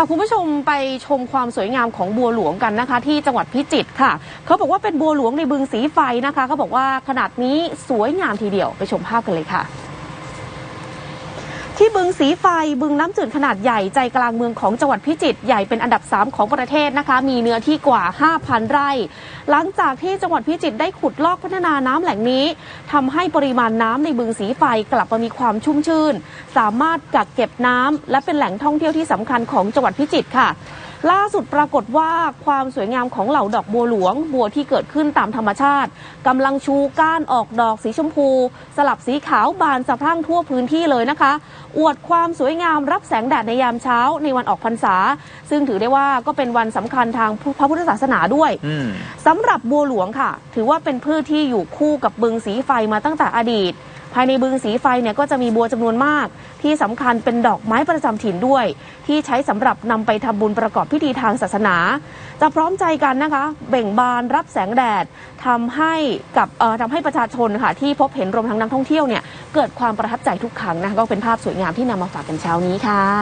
พาคุณผู้ชมไปชมความสวยงามของบัวหลวงกันนะคะ ที่จังหวัดพิจิตรค่ะ เขาบอกว่าเป็นบัวหลวงในบึงสีไฟนะคะ เขาบอกว่าขนาดนี้สวยงามทีเดียวไปชมภาพกันเลยค่ะ ที่บึงสีไฟบึงน้ำจืดขนาดใหญ่ใจกลางเมืองของจังหวัดพิจิตรใหญ่เป็นอันดับ 3 ของประเทศนะคะ มีเนื้อที่กว่า 5,000 ไร่ หลังจากที่จังหวัดพิจิตรได้ขุดลอกพัฒนาน้ำแหล่งนี้ทำให้ปริมาณน้ำในบึงสีไฟกลับมามีความชุ่มชื่น สามารถกักเก็บน้ำและเป็นแหล่งท่องเที่ยวที่สำคัญของจังหวัดพิจิตรค่ะ ล่าสุดปรากฏว่าความสวยงามของเหล่าดอกบัวหลวง บัวที่เกิดขึ้นตามธรรมชาติกำลังชูก้านออกดอกสีชมพู สลับสีขาวบานสะพรั่งทั่วพื้นที่เลยนะคะ อวดความสวยงามรับแสงแดดในยามเช้าในวันออกพรรษา ซึ่งถือได้ว่าก็เป็นวันสำคัญทางพระพุทธศาสนาด้วยอืมสำหรับบัวหลวงค่ะ ถือว่าเป็นพืชที่อยู่คู่กับบึงสีไฟมาตั้งแต่อดีต ภายในบึงสีไฟเนี่ยก็จะมีบัวจำนวนมาก ที่สำคัญเป็นดอกไม้ประจำถิ่นด้วย ที่ใช้สำหรับนำไปทำบุญประกอบพิธีทางศาสนา จะพร้อมใจกันนะคะ เบ่งบานรับแสงแดดทำให้กับเอ่อทำให้ประชาชนค่ะ ที่พบเห็นรวมทั้งนักท่องเที่ยวเนี่ยเกิดความประทับใจทุกครั้งนะคะก็เป็นภาพสวยงามที่นำมาฝากกันเช้านี้ค่ะ